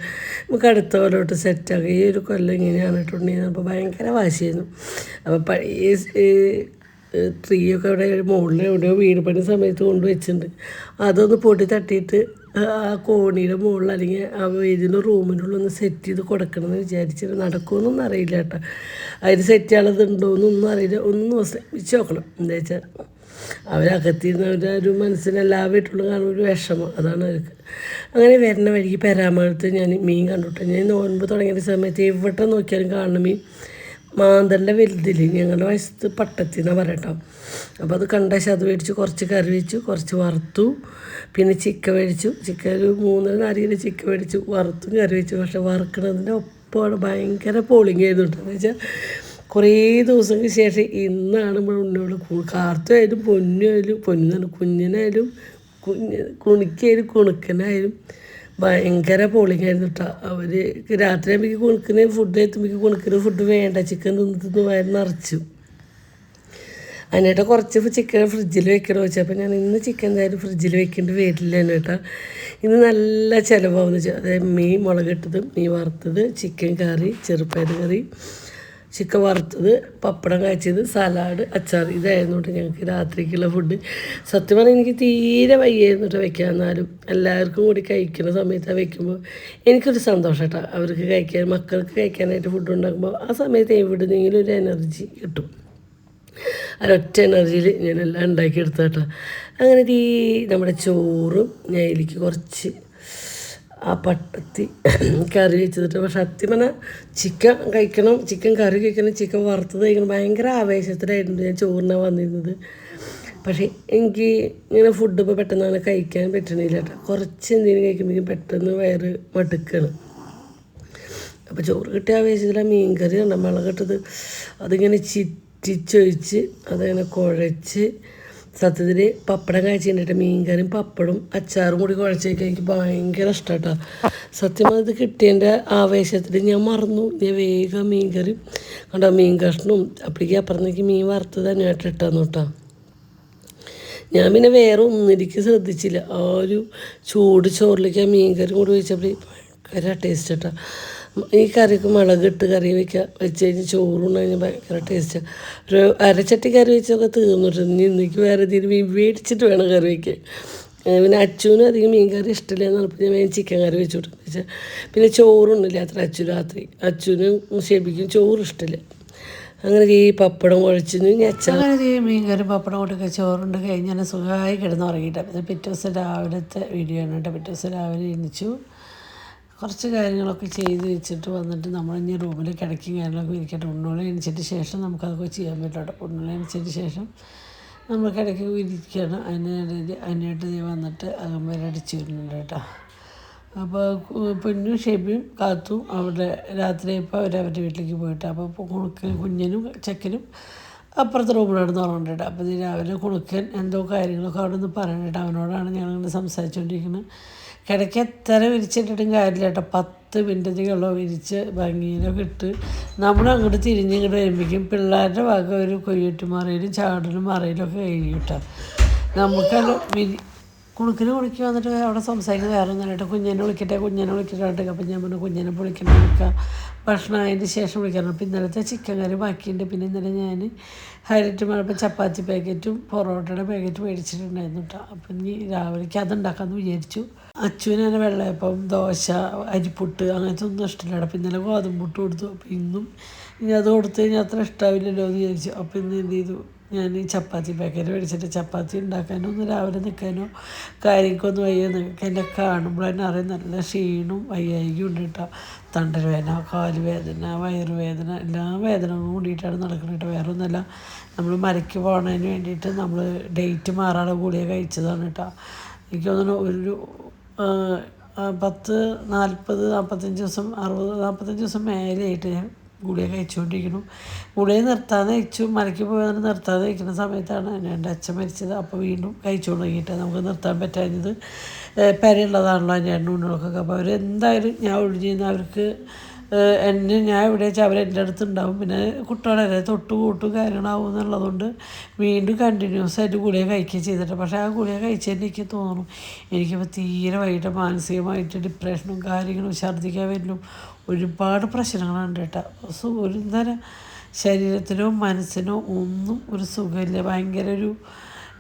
നമുക്ക് അടുത്ത കൊല്ലോട്ട് സെറ്റാക്കുക ഈ ഒരു കൊല്ലം ഇങ്ങനെയാണ് ഇട്ടുണ്ടെങ്കിൽ അപ്പോൾ ഭയങ്കര വാശിയായിരുന്നു. അപ്പോൾ പഴയ ട്രീ ഒക്കെ അവിടെ മുകളിൽ എവിടെയോ വീട് പണി സമയത്ത് കൊണ്ട് വെച്ചിട്ടുണ്ട്. അതൊന്ന് പൊടി തട്ടിയിട്ട് ആ കോണിയുടെ മുകളിൽ അല്ലെങ്കിൽ ആ ഇതിന്റെ റൂമിനുള്ളിൽ ഒന്ന് സെറ്റ് ചെയ്ത് കൊടുക്കണമെന്ന് വിചാരിച്ചിട്ട് നടക്കുമെന്നൊന്നും അറിയില്ല കേട്ടോ. അതിന് സെറ്റ് ചെയ്യാനുള്ളതുണ്ടോയെന്നൊന്നും അറിയില്ല. ഒന്ന് ശ്രമിച്ച് നോക്കണം. എന്താ വെച്ചാൽ അവരകത്തിരുന്ന് അവരുടെ ഒരു മനസ്സിന് എല്ലാ വീട്ടിലും കാണുന്ന ഒരു വിഷമം. അതാണ് അവർക്ക്. അങ്ങനെ വരുന്ന വഴിക്ക് പെരാമഴത്ത് ഞാൻ മീൻ കണ്ടിട്ട് ഞാൻ നോൻപ് തുടങ്ങിയ സമയത്ത് എവിടെ നോക്കിയാലും കാണുന്ന മീൻ. മാന്തലിന്റെ വലുതിൽ ഞങ്ങളുടെ വയസ്സത്ത് പട്ടത്തി എന്നാണ് പറയട്ടോ. അപ്പോൾ അത് കണ്ട അത് മേടിച്ച് കുറച്ച് കറി വെച്ചു കുറച്ച് വറുത്തു. പിന്നെ ചിക്കൻ മേടിച്ചു. ചിക്കൻ ഒരു മൂന്നര നാല് ചിക്കൻ മേടിച്ചു. വറുത്തും കറി വെച്ചു. പക്ഷെ വറുക്കണതിന്റെ ഒപ്പമാണ് ഭയങ്കര പോളിങ് ചെയ്തിട്ട് എന്ന് വെച്ചാൽ കുറേ ദിവസങ്ങൾക്ക് ശേഷം ഇന്നാണ് നമ്മൾ ഉണ്ണിയോട് കാർത്തുമായാലും പൊന്നായാലും പൊന്നു കുഞ്ഞിനായാലും കുഞ്ഞ് കുണിക്കായാലും കുണുക്കനായാലും ഭയങ്കര പൊളിങ്ങായിരുന്നു കേട്ടോ അവർ രാത്രി ആകുമ്പോൾ കുണുക്കിന് ഫുഡ് എത്തുമ്പോഴേക്ക് കുണുക്കിന് ഫുഡ് വേണ്ട. ചിക്കൻ തിന്നിട്ട് തിന്ന് വയറ് നിറച്ചു. അതിനായിട്ട് കുറച്ച് ചിക്കൻ ഫ്രിഡ്ജിൽ വെക്കണോ വെച്ചപ്പോൾ ഞാൻ ഇന്ന് ചിക്കൻ എന്തായാലും ഫ്രിഡ്ജിൽ വെക്കേണ്ടി വരില്ല കേട്ടോ ഇന്ന് നല്ല ചിലവാകുന്ന വെച്ചാൽ അതായത് മീൻ മുളകിട്ടത് മീൻ വറുത്തത് ചിക്കൻ കറി ചെറുപ്പയർ കറി ചിക്കൻ വറുത്തത് പപ്പടം കാച്ചത് സലാഡ് അച്ചാർ ഇതായിരുന്നു കേട്ടോ ഞങ്ങൾക്ക് രാത്രിക്കുള്ള ഫുഡ് സത്യം പറഞ്ഞാൽ എനിക്ക് തീരെ വയ്യായിരുന്നു കേട്ടോ വെക്കാൻ എന്നാലും എല്ലാവർക്കും കൂടി കഴിക്കുന്ന സമയത്ത് വെക്കുമ്പോൾ എനിക്കൊരു സന്തോഷം കേട്ടോ. അവർക്ക് കഴിക്കാൻ മക്കൾക്ക് കഴിക്കാനായിട്ട് ഫുഡ് ഉണ്ടാക്കുമ്പോൾ ആ സമയത്ത് എവിടുന്നെങ്കിലും ഒരു എനർജി കിട്ടും. ഒരൊറ്റ എനർജിയിൽ ഞാനെല്ലാം ഉണ്ടാക്കിയെടുത്ത കേട്ടോ. അങ്ങനെ ഈ നമ്മുടെ ചോറും ഞാൻ ഇതിലേക്ക് കുറച്ച് ആ പട്ടത്തി കറി വെച്ചിട്ട് പക്ഷെ സത്യം പറഞ്ഞാൽ ചിക്കൻ കഴിക്കണം ചിക്കൻ കറി കഴിക്കണം ചിക്കൻ വറുത്തത് കഴിക്കണം ഭയങ്കര ആവേശത്തിലായിരുന്നു ഞാൻ ചോറിനാണ് വന്നിരുന്നത്. പക്ഷേ എനിക്ക് ഇങ്ങനെ ഫുഡ് ഇപ്പോൾ പെട്ടെന്ന് അങ്ങനെ കഴിക്കാൻ പറ്റണില്ല കേട്ടോ കുറച്ച് എന്തെങ്കിലും കഴിക്കുമ്പോഴേക്കും പെട്ടെന്ന് വയറ് മടുക്കണം. അപ്പോൾ ചോറ് കിട്ടിയ ആവേശത്തിൽ ആ മീൻകറി ഉണ്ട് മുളകിട്ടത് അതിങ്ങനെ ചിറ്റിച്ചൊഴിച്ച് അതങ്ങനെ കുഴച്ച് സത്യത്തിൽ പപ്പടം കഴിച്ചിട്ട് മീൻകറിയും പപ്പടും അച്ചാറും കൂടി കുഴച്ചേക്കാൻ എനിക്ക് ഭയങ്കര ഇഷ്ടമാട്ടോ സത്യം അത് കിട്ടിയതിന്റെ ആവേശത്തിൽ ഞാൻ മറന്നു. ഞാൻ വേഗം മീൻകറി കണ്ടോ മീൻ കഷ്ണവും അപ്പോഴേക്കും അപ്പുറത്തേക്ക് മീൻ വറുത്തത് തന്നെയായിട്ട് ഇട്ടാന്ന് കേട്ടോ. ഞാൻ പിന്നെ വേറെ ഒന്നിലേക്ക് ശ്രദ്ധിച്ചില്ല. ആ ഒരു ചൂട് ചോറിലേക്ക് ആ മീൻകറി കൂടി വെച്ചപ്പോൾ ഭയങ്കര ടേസ്റ്റ് കേട്ടോ ഈ കറിക്ക് മുളകിട്ട് കറി വെക്കുക വെച്ച് കഴിഞ്ഞ് ചോറുണ്ട് കഴിഞ്ഞാൽ ഭയങ്കര ടേസ്റ്റാണ് ഒരു അരച്ചട്ടി കറി വെച്ചൊക്കെ തീർന്നിട്ടുണ്ട് ഇനി ഇന്നേക്ക് വേറെ തീരെ മീൻ മേടിച്ചിട്ട് വേണം കറി വയ്ക്കാൻ പിന്നെ അച്ഛനും അധികം മീൻ കറി ഇഷ്ടമില്ല എന്ന് പറഞ്ഞപ്പോൾ ഞാൻ വേഗം ചിക്കൻ കറി വെച്ചു വെച്ചാൽ പിന്നെ ചോറുണ്ടില്ല അത്ര അച്ചു രാത്രി. അച്ഛനും ഷെബിക്കും ചോറ് ഇഷ്ടമില്ല. അങ്ങനെ ഈ പപ്പടം കുഴച്ചിന് ഞെച്ച അങ്ങനെ ഈ മീൻകറി പപ്പടം കൊടുക്കുക ചോറുണ്ട് കഴിഞ്ഞാൽ സുഖമായി കിടന്ന് ഉറങ്ങിയിട്ടാണ് പിറ്റേ ദിവസം രാവിലത്തെ വീഡിയോ ആണ് കേട്ടോ. പിറ്റേ ദിവസം രാവിലെ എണിച്ചു. കുറച്ച് കാര്യങ്ങളൊക്കെ ചെയ്ത് വെച്ചിട്ട് വന്നിട്ട് നമ്മൾ ഇനി റൂമിൽ കിടക്കും കാര്യങ്ങളൊക്കെ ഇരിക്കട്ടെ. ഉണ്ണോളി എണിച്ചിട്ട് ശേഷം നമുക്കതൊക്കെ ചെയ്യാൻ പറ്റും കേട്ടോ ഉണ്ണോളി എണിച്ചിട്ട് ശേഷം നമ്മൾ കിടക്കി ഇരിക്കുകയാണ് അതിന് അതിനായിട്ട് നീ വന്നിട്ട് അകമ്പേരെ അടിച്ചു വരുന്നുണ്ട് കേട്ടോ. അപ്പോൾ പൊന്നും ഷെബിയും കാത്തും അവിടെ രാത്രി ഇപ്പോൾ അവർ അവരുടെ വീട്ടിലേക്ക് പോയിട്ട് അപ്പോൾ കുണുക്കൻ കുഞ്ഞിനും ചെക്കനും അപ്പുറത്തെ റൂമിലാണ് തുറന്നിട്ട് അപ്പോൾ രാവിലെ കുണുക്കൻ എന്തോ കാര്യങ്ങളൊക്കെ അവിടെ നിന്ന് പറയണിട്ട് അവനോടാണ് ഞങ്ങളിങ്ങനെ സംസാരിച്ചുകൊണ്ടിരിക്കുന്നത് കിടക്ക് എത്ര വിരിച്ചിട്ടിട്ടും കാര്യമില്ല കേട്ടോ. പത്ത് മിനിറ്റത്തേക്കുള്ള വിരിച്ച് ഭംഗിയിലൊക്കെ ഇട്ട് നമ്മൾ അങ്ങോട്ട് തിരിഞ്ഞിങ്ങോട്ട് വരുമ്പോഴേക്കും പിള്ളേരുടെ വക ഒരു കൊയ്യറ്റുമറയിലും ചാടലും മറയിലൊക്കെ കഴിഞ്ഞു കേട്ടോ. നമുക്കത് വിരി കുണുക്കിന് കുളിക്ക് വന്നിട്ട് അവിടെ സംസാരിക്കുന്നത് വേറെ ഒന്നും കേട്ടോ. കുഞ്ഞിനെ വിളിക്കട്ടെ കുഞ്ഞിനെ വിളിക്കട്ടെ അപ്പം ഞാൻ പറഞ്ഞു കുഞ്ഞിനെ വിളിക്കണം വിളിക്കാം. ഭക്ഷണം അതിന് ശേഷം വിളിക്കണം അപ്പം ഇന്നലത്തെ ചിക്കൻ കറി ബാക്കിയുണ്ട്. പിന്നെ ഇന്നലെ ഞാൻ ഹൈലറ്റ് മഴപ്പം ചപ്പാത്തി പാക്കറ്റും പൊറോട്ടയുടെ പാക്കറ്റും മേടിച്ചിട്ടുണ്ടായിരുന്നു കേട്ടോ. അപ്പം ഇനി രാവിലേക്ക് അതുണ്ടാക്കാമെന്ന് വിചാരിച്ചു. തന്നെ വെള്ളയപ്പം ദോശ അരിപ്പുട്ട് അങ്ങനത്തെ ഒന്നും ഇഷ്ടമില്ല. അപ്പം ഇന്നലെ ഗോതമ്പുട്ട് കൊടുത്തു. അപ്പം ഇന്നും ഇനി അത് കൊടുത്തു കഴിഞ്ഞാൽ അത്ര ഇഷ്ടാവില്ലല്ലോ എന്ന് വിചാരിച്ചു. അപ്പം ഇന്ന് എന്ത് ചെയ്തു? ഞാൻ ചപ്പാത്തി പാക്കറ്റ് മേടിച്ചിട്ട് ചപ്പാത്തി ഉണ്ടാക്കാനോ ഒന്ന് രാവിലെ നിൽക്കാനോ കാര്യങ്ങൾക്കൊന്നും വയ്യ നിങ്ങൾക്ക് എന്നെ കാണുമ്പോൾ തന്നെ അറിയാം. നല്ല ക്ഷീണവും വയ്യായിക്കും ഉണ്ട് കേട്ടോ. തണ്ടൽ വേദന കാൽ വേദന വയറുവേദന എല്ലാ വേദനകളും കൂടിയിട്ടാണ് നടക്കുന്നത് വേറെ ഒന്നുമല്ല നമ്മൾ മരയ്ക്ക് പോകുന്നതിന് വേണ്ടിയിട്ട് നമ്മൾ ഡേറ്റ് മാറാതെ ഗുളിക കഴിച്ചതാണ് കേട്ടോ. എനിക്ക് തോന്നുന്നു ഒരു പത്ത് നാൽപ്പത് നാൽപ്പത്തഞ്ച് ദിവസം അറുപത് നാൽപ്പത്തഞ്ച് ദിവസം മേലെയായിട്ട് ഞാൻ ഗുളിക കഴിച്ചുകൊണ്ടിരിക്കുന്നു. ഗുളിക നിർത്താതെ കഴിച്ചു മലയ്ക്ക് പോയി നിർത്താതെ കഴിക്കുന്ന സമയത്താണ് എന്റെ അച്ഛൻ മരിച്ചത്. അപ്പോൾ വീണ്ടും കഴിച്ചുകൊണ്ട് തുടങ്ങിയിട്ട് നമുക്ക് നിർത്താൻ പറ്റാഞ്ഞത് പെരയുള്ളതാണല്ലോ എന്റെ ഉണ്ണുകളൊക്കെ അപ്പോൾ അവരെന്തായാലും ഞാൻ ഒഴിഞ്ഞിരുന്ന അവർക്ക് എന്നെ ഞാൻ എവിടെ വെച്ചാൽ അവർ എന്റെ അടുത്ത് ഉണ്ടാവും. പിന്നെ കുട്ടികളെ തൊട്ട് കൂട്ടും കാര്യങ്ങളാവും എന്നുള്ളതുകൊണ്ട് വീണ്ടും കണ്ടിന്യൂസ് ആയിട്ട് ഗുളിക കഴിക്കുക ചെയ്തിട്ട്. പക്ഷേ ആ ഗുളിക കഴിച്ചതിന് എനിക്ക് തോന്നും എനിക്കിപ്പോൾ തീരെ വൈകിട്ട് മാനസികമായിട്ട് ഡിപ്രഷനും കാര്യങ്ങളും ഛർദ്ദിക്കാൻ വരുന്നു ഒരുപാട് പ്രശ്നങ്ങളുണ്ട് കേട്ടോ. ഒരു തരം ശരീരത്തിനോ മനസ്സിനോ ഒന്നും ഒരു സുഖമില്ല. ഭയങ്കര ഒരു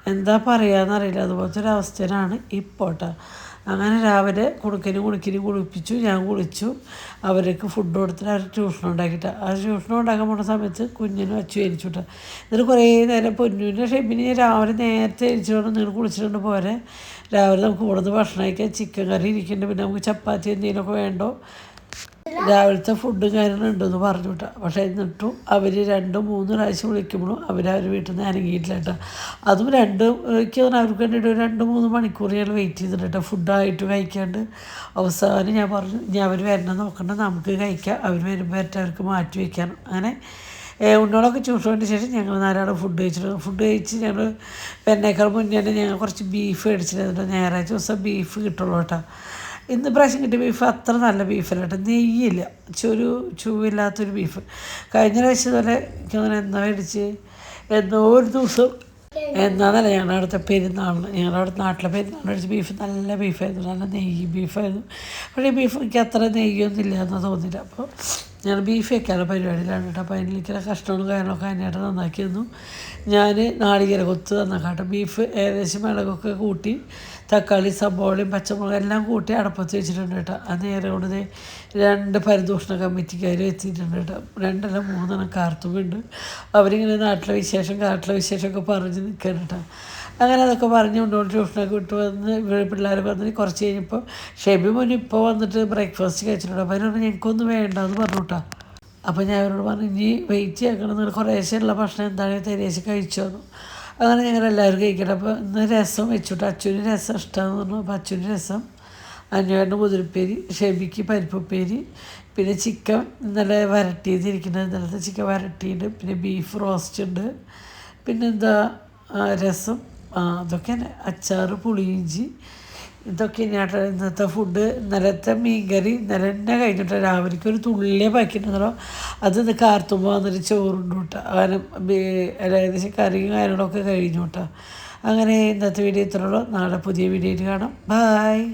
എന്താ പറയാന്നറിയില്ല. അതുപോലത്തെ ഒരു അവസ്ഥയിലാണ് ഇപ്പോൾ കേട്ടോ. അങ്ങനെ രാവിലെ കുണുക്കനും കുണുക്കിനും കുളിപ്പിച്ചു ഞാൻ കുളിച്ചു. അവർക്ക് ഫുഡ് കൊടുത്തിട്ട് അവർ ട്യൂഷൻ ഉണ്ടാക്കിയിട്ട്. ആ ട്യൂഷൻ ഉണ്ടാക്കാൻ പോണ സമയത്ത് കുഞ്ഞിനും അച്ചു എരിച്ചു വിട്ടു. എന്നിട്ട് കുറേ നേരം പൊന്നുവിന്റെ ഷെബിന് ഞാൻ രാവിലെ നേരത്തെ എരിച്ചുകൊണ്ട് നിങ്ങൾ കുളിച്ചിട്ടുണ്ട് പോരെ. രാവിലെ നമുക്ക് ഇവിടുന്ന് ഭക്ഷണം കഴിക്കാൻ ചിക്കൻ കറി ഇരിക്കുന്നുണ്ട്. പിന്നെ നമുക്ക് ചപ്പാത്തി എന്തെങ്കിലുമൊക്കെ വേണ്ടോ? രാവിലത്തെ ഫുഡും കാര്യങ്ങളും ഉണ്ടെന്ന് പറഞ്ഞു കേട്ടോ പക്ഷേ എന്നിട്ടും അവർ രണ്ട് മൂന്ന് പ്രാവശ്യം വിളിക്കുമ്പോഴും അവർ വീട്ടിൽ നിന്ന് അനങ്ങിയിട്ടില്ല കേട്ടോ. അതും രണ്ട് എനിക്ക് അവർക്ക് വേണ്ടിയിട്ട് രണ്ട് മൂന്ന് മണിക്കൂർ ഞാൻ വെയിറ്റ് ചെയ്തിട്ട് കേട്ടോ. ഫുഡായിട്ട് കഴിക്കാണ്ട്. അവസാനം ഞാൻ പറഞ്ഞു ഇനി അവർ വരണം നോക്കണ്ട. നമുക്ക് കഴിക്കാം. അവർ വരുമ്പോൾ അവർക്ക് മാറ്റി വയ്ക്കാൻ അങ്ങനെ ഉണ്ണോളൊക്കെ ചൂഷണത്തിന് ശേഷം ഞങ്ങൾ നാലാളും ഫുഡ് കഴിച്ചിട്ടുണ്ട് ഫുഡ് കഴിച്ച് ഞങ്ങൾ പെണ്ണേക്കാൾ മുന്നേ തന്നെ ഞങ്ങൾ കുറച്ച് ബീഫ് മേടിച്ചിട്ടുണ്ട് ഞായറാഴ്ച ദിവസം ബീഫ് കിട്ടുള്ളൂ കേട്ടോ. ഇന്ന് പ്രാവശ്യം കിട്ടിയ ബീഫ് അത്ര നല്ല ബീഫല്ല കേട്ടോ. നെയ്യില്ല. ചൊരു ചൂവില്ലാത്തൊരു ബീഫ് കഴിഞ്ഞ പ്രാവശ്യം പോലെ എനിക്ക് എന്നാ മേടിച്ച് എന്നോ ഒരു ദിവസം എന്നാന്നല്ല ഞങ്ങളുടെ അടുത്ത പെരുന്നാളിന് ഞങ്ങളുടെ അവിടുത്തെ നാട്ടിലെ പെരുന്നാൾ അടിച്ച് ബീഫ് നല്ല ബീഫായിരുന്നു നല്ല നെയ്യ് ബീഫായിരുന്നു പക്ഷേ ഈ ബീഫ് എനിക്ക് അത്ര നെയ്യൊന്നും ഇല്ല എന്ന് തോന്നില്ല അപ്പോൾ ഞാൻ ബീഫ് വെക്കാനുള്ള പരിപാടിയിലാണ് കേട്ടോ. അപ്പോൾ അതിലേക്കുള്ള കഷ്ണങ്ങളും കാര്യങ്ങളൊക്കെ അതിനായിട്ട് നന്നാക്കി തന്നു. ഞാൻ നാളികേര കൊത്ത് നന്നാക്കാട്ടെ ബീഫ് ഏകദേശം മിളകൊക്കെ കൂട്ടി തക്കാളി സബോളയും പച്ചമുളകും എല്ലാം കൂട്ടി അടപ്പത്ത് വെച്ചിട്ടുണ്ട് കേട്ടോ. ആ നേരെ കൊണ്ട് രണ്ട് പരിദൂഷണ കമ്മിറ്റിക്കാർ എത്തിയിട്ടുണ്ട് കേട്ടോ. രണ്ടല്ല മൂന്നെണ്ണം കാർത്തുമുണ്ട് അവരിങ്ങനെ നാട്ടിലെ വിശേഷം കാട്ടിലെ വിശേഷമൊക്കെ പറഞ്ഞ് നിൽക്കണം കേട്ടോ. അങ്ങനെ അതൊക്കെ പറഞ്ഞ് കൊണ്ടുപോയി ട്യൂഷനൊക്കെ വിട്ട് വന്ന് പിള്ളേർ വന്നിട്ട് കുറച്ച് കഴിഞ്ഞപ്പോൾ ഷെബി മുൻ ഇപ്പോൾ വന്നിട്ട് ബ്രേക്ക്ഫാസ്റ്റ് കഴിച്ചിട്ടുണ്ട്. അപ്പോൾ അവരോട് ഞങ്ങൾക്കൊന്നും വേണ്ട എന്ന് പറഞ്ഞു കേട്ടോ. അപ്പോൾ ഞാൻ അവരോട് പറഞ്ഞു ഇനി വെയിറ്റ് ചെയ്യണം. നിങ്ങൾ കുറേശ്ശെയുള്ള ഭക്ഷണം എന്താണ് തരേശ് കഴിച്ചോന്നു. അങ്ങനെ ഞങ്ങൾ എല്ലാവരും കഴിക്കട്ടെ. അപ്പോൾ ഇന്ന് രസം വെച്ചുട്ടോ. അച്ഛന് രസം ഇഷ്ടമാണെന്ന് പറഞ്ഞു. അപ്പോൾ അച്ഛന് രസം. അഞ്ഞൂറിന് മുതിരിപ്പേരി ഷെബിക്ക് പരിപ്പുപ്പേരി പിന്നെ ചിക്കൻ ഇന്നലെ വരട്ടിയതിരിക്കുന്നത്. ഇന്നലത്തെ ചിക്കൻ വരട്ടിയുണ്ട് പിന്നെ ബീഫ് റോസ്റ്റ് ഉണ്ട്. പിന്നെന്താ രസം. അതൊക്കെ അച്ചാറ് പുളിയിഞ്ചി ഇതൊക്കെ ഇനിയാട്ടോ ഇന്നത്തെ ഫുഡ് ഇന്നലത്തെ മീൻകറി ഇന്നലെ തന്നെ കഴിഞ്ഞിട്ട് രാവിലേക്ക് ഒരു തുള്ളിയെ ബാക്കിയിട്ടുണ്ടല്ലോ അത് ഇന്ന് കാർത്തുമ്പോൾ വന്നിട്ട് ചോറുണ്ട് കേട്ടോ ബേ- ഏകദേശം കറിയും കാര്യങ്ങളൊക്കെ കഴിഞ്ഞു കേട്ടോ അങ്ങനെ ഇന്നത്തെ വീഡിയോ ഇത്രയുള്ളൂ നാളെ പുതിയ വീഡിയോയിൽ കാണാം. ബായ്